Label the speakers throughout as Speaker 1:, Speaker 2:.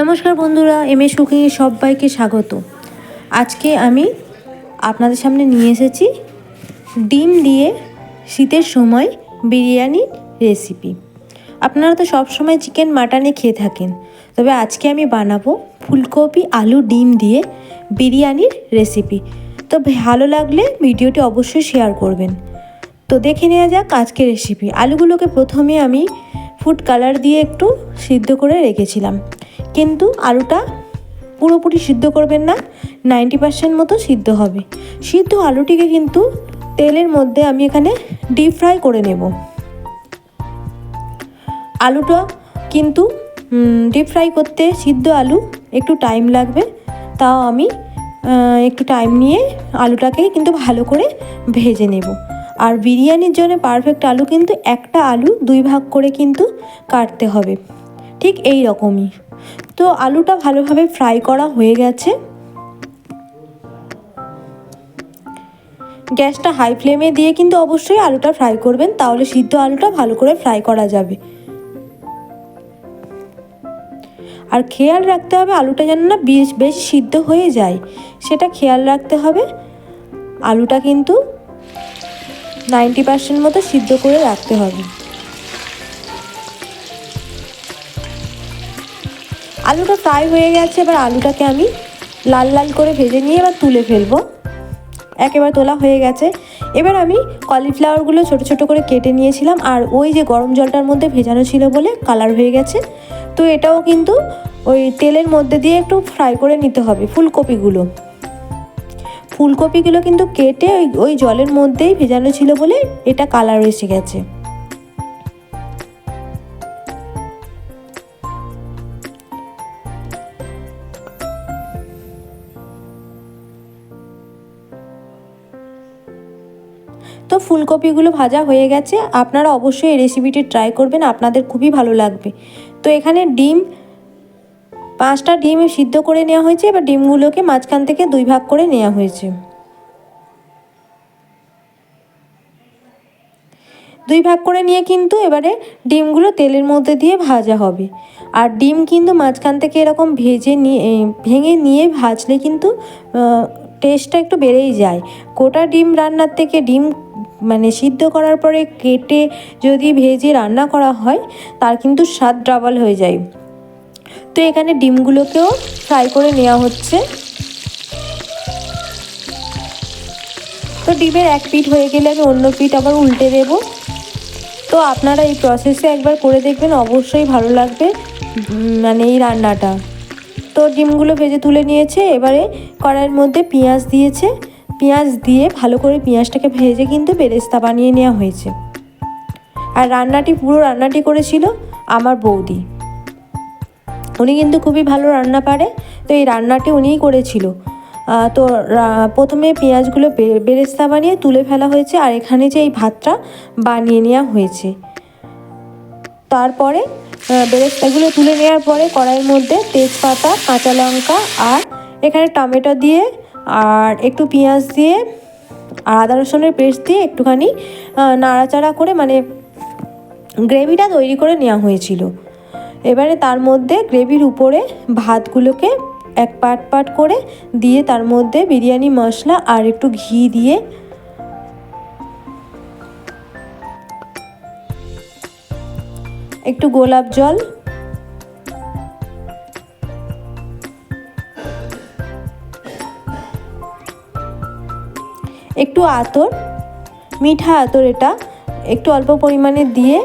Speaker 1: নমস্কার বন্ধুরা, M S কুকিংয়ে সবাইকে স্বাগত। আজকে আমি আপনাদের সামনে নিয়ে এসেছি ডিম দিয়ে শীতের সময় বিরিয়ানির রেসিপি আপনারা তো সব সময় চিকেন মাটনে খেয়ে থাকেন। তবে আজকে আমি বানাবো ফুলকপি আলু ডিম দিয়ে বিরিয়ানির রেসিপি তো ভালো লাগলে ভিডিওটি অবশ্যই শেয়ার করবেন। তো দেখে নেওয়া যাক আজকের রেসিপি আলুগুলোকে প্রথমে আমি ফুড কালার দিয়ে একটু সিদ্ধ করে রেখেছিলাম। কিন্তু আলুটা পুরোপুরি সিদ্ধ করবেন না নাইনটি পার্সেন্ট মতো সিদ্ধ হবে। সিদ্ধ আলুটিকে কিন্তু তেলের মধ্যে আমি এখানে ডিপ ফ্রাই করে নেব। আলুটা কিন্তু ডিপ ফ্রাই করতে সিদ্ধ আলু একটু টাইম লাগবে। তাও আমি একটু টাইম নিয়ে আলুটাকে কিন্তু ভালো করে ভেজে নেব। আর বিরিয়ানির জন্য পারফেক্ট আলু কিন্তু একটা আলু দুই ভাগ করে কিন্তু কাটতে হবে। ঠিক এই রকমই। তো আলুটা ভালোভাবে ফ্রাই করা হয়ে গেছে। গ্যাসটা হাই ফ্লেমে দিয়ে কিন্তু অবশ্যই আলুটা ফ্রাই করবেন, তাহলে সিদ্ধ আলুটা ভালো করে ফ্রাই করা যাবে। আর খেয়াল রাখতে হবে আলুটা যেন না বেশ বেশ সিদ্ধ হয়ে যায়। সেটা খেয়াল রাখতে হবে। আলুটা কিন্তু নাইনটি পার্সেন্ট মতো সিদ্ধ করে রাখতে হবে। আলুটা ফ্রাই হয়ে গেছে, এবার আলুটাকে আমি লাল লাল করে ভেজে নিয়ে এবার তুলে ফেলব। একেবারে তোলা হয়ে গেছে। এবার আমি কলিফ্লাওয়ারগুলো ছোট ছোট করে কেটে নিয়েছিলাম, আর ওই যে গরম জলটার মধ্যে ভেজানো ছিল বলে কালার হয়ে গেছে। তো এটাও কিন্তু ওই তেলের মধ্যে দিয়ে একটু ফ্রাই করে নিতে হবে ফুলকপিগুলো। ফুলকপিগুলো কিন্তু কেটে ওই ওই জলের মধ্যেই ভেজানো ছিল বলে এটা কালার এসে গেছে। তো ফুলকপিগুলো ভাজা হয়ে গেছে। আপনারা অবশ্যই এই রেসিপিটি ট্রাই করবেন, আপনাদের খুবই ভালো লাগবে। তো এখানে ডিম, পাঁচটা ডিম সিদ্ধ করে নেওয়া হয়েছে। এবার ডিমগুলোকে মাঝখান থেকে দুই ভাগ করে নেওয়া হয়েছে। দুই ভাগ করে নিয়ে কিন্তু এবারে ডিমগুলো তেলের মধ্যে দিয়ে ভাজা হবে। আর ডিম কিন্তু মাঝখান থেকে এরকম ভেজে নিয়ে ভেঙে নিয়ে ভাজলে কিন্তু টেস্টটা একটু বেড়েই যায়। গোটা ডিম রান্নার থেকে ডিম মানে সিদ্ধ করার পরে কেটে যদি ভেজে রান্না করা হয়, তার কিন্তু স্বাদ ডাবল হয়ে যায়। তো এখানে ডিমগুলোকেও ফ্রাই করে নেওয়া হচ্ছে। তো ডিমের এক পিঠ হয়ে গেলে আমি অন্য পিঠ আবার উল্টে দেব। তো আপনারা এই প্রসেসে একবার করে দেখবেন, অবশ্যই ভালো লাগবে মানে এই রান্নাটা। তো ডিমগুলো ভেজে তুলে নিয়েছে, এবারে কড়াইয়ের মধ্যে পেঁয়াজ দিয়েছে। পেঁয়াজ দিয়ে ভালো করে পেঁয়াজটাকে ভেজে কিন্তু বেরেস্তা বানিয়ে নেওয়া হয়েছে। আর রান্নাটি, পুরো রান্নাটি করেছিল আমার বৌদি। উনি কিন্তু খুবই ভালো রান্না পারে, তো এই রান্নাটি উনিই করেছিল। তো প্রথমে পেঁয়াজগুলো বেরেস্তা বানিয়ে তুলে ফেলা হয়েছে, আর এখানে যে এই ভাতটা বানিয়ে নেওয়া হয়েছে। তারপরে বেরেস্তাগুলো তুলে নেওয়ার পরে কড়াইয়ের মধ্যে তেজপাতা, কাঁচা লঙ্কা, আর এখানে টমেটো দিয়ে আর একটু পেঁয়াজ দিয়ে আর আদা রসুনের পেস্ট দিয়ে একটুখানি নাড়াচাড়া করে মানে গ্রেভিটা তৈরি করে নেওয়া হয়েছিল। এবারে তার মধ্যে গ্রেভির উপরে ভাতগুলোকে এক পাট পাট করে দিয়ে তার মধ্যে বিরিয়ানি মশলা আর একটু ঘি দিয়ে একটু গোলাপ জল একটু আতর, মিঠা আতর এটা, একটু অল্প পরিমাণে দিয়ে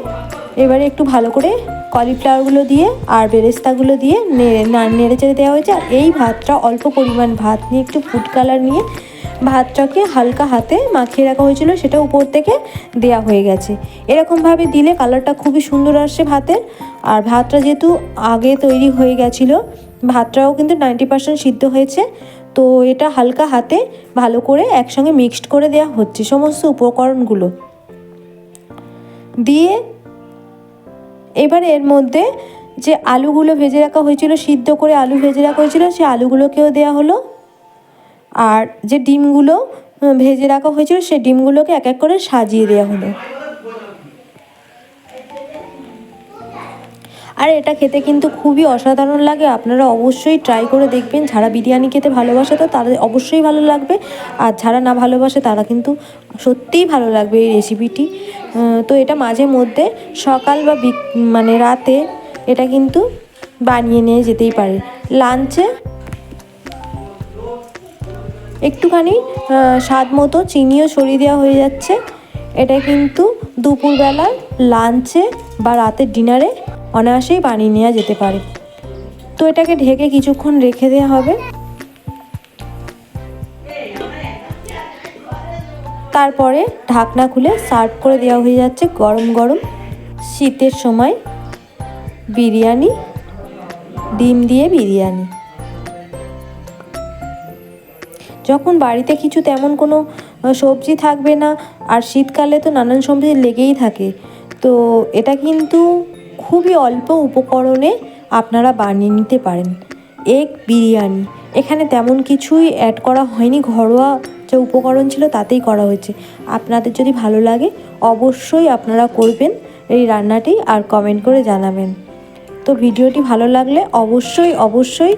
Speaker 1: এবারে একটু ভালো করে কলিফ্লাওয়ারগুলো দিয়ে আর বেরেস্তাগুলো দিয়ে নেড়ে নেড়ে চেড়ে দেওয়া হয়েছে। আর এই ভাতটা অল্প পরিমাণ ভাত নিয়ে একটু ফুড কালার নিয়ে ভাতটাকে হালকা হাতে মাখিয়ে রাখা হয়েছিল, সেটা উপর থেকে দেয়া হয়ে গেছে। এরকমভাবে দিলে কালারটা খুবই সুন্দর আসছে ভাতের। আর ভাতটা যেহেতু আগে তৈরি হয়ে গেছিল, ভাতটাও কিন্তু নাইনটি পার্সেন্ট সিদ্ধ হয়েছে। তো এটা হালকা হাতে ভালো করে একসঙ্গে মিক্সড করে দেওয়া হচ্ছে সমস্ত উপকরণগুলো। দিয়ে এবার এর মধ্যে যে আলুগুলো ভেজে রাখা হয়েছিল, সিদ্ধ করে আলু ভেজে রাখা হয়েছিল সেই আলুগুলোকেও দেওয়া হলো। আর যে ডিমগুলো ভেজে রাখা হয়েছিল সেই ডিমগুলোকে এক এক করে সাজিয়ে দেওয়া হলো। আর এটা খেতে কিন্তু খুবই অসাধারণ লাগে। আপনারা অবশ্যই ট্রাই করে দেখবেন। যারা বিরিয়ানি খেতে ভালোবাসে তো তাদের অবশ্যই ভালো লাগবে। আর যারা না ভালোবাসে তারা কিন্তু সত্যিই ভালো লাগবে এই রেসিপিটি তো এটা মাঝে মধ্যে সকাল বা মানে রাতে এটা কিন্তু বানিয়ে নিয়ে যেতেই পারে। লাঞ্চে একটুখানি স্বাদ মতো চিনিও ছড়িয়ে দেওয়া হয়ে যাচ্ছে। এটা কিন্তু দুপুরবেলার লাঞ্চে বা রাতের ডিনারে অনায়াসেই বানিয়ে নেওয়া যেতে পারে। তো এটাকে ঢেকে কিছুক্ষণ রেখে দেওয়া হবে। তারপরে ঢাকনা খুলে সার্ভ করে দেওয়া হয়ে যাচ্ছে গরম গরম শীতের সময় বিরিয়ানি, ডিম দিয়ে বিরিয়ানি। যখন বাড়িতে কিছু তেমন কোনো সবজি থাকবে না, আর শীতকালে তো নানান সবজি লেগেই থাকে, তো এটা কিন্তু খুবই অল্প উপকরণে আপনারা বানিয়ে নিতে পারেন। এগ বিরিয়ানি। এখানে তেমন কিছুই অ্যাড করা হয়নি। ঘরোয়া যে উপকরণ ছিল তাতেই করা হয়েছে। আপনাদের যদি ভালো লাগে, অবশ্যই আপনারা করবেন এই রান্নাটি আর কমেন্ট করে জানাবেন। তো ভিডিওটি ভালো লাগলে অবশ্যই অবশ্যই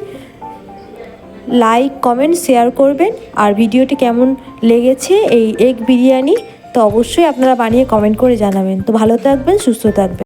Speaker 1: লাইক কমেন্ট শেয়ার করবেন। আর ভিডিওটি কেমন লেগেছে এই এগ বিরিয়ানি, তো অবশ্যই আপনারা বানিয়ে কমেন্ট করে জানাবেন। তো ভালো থাকবেন, সুস্থ থাকবেন।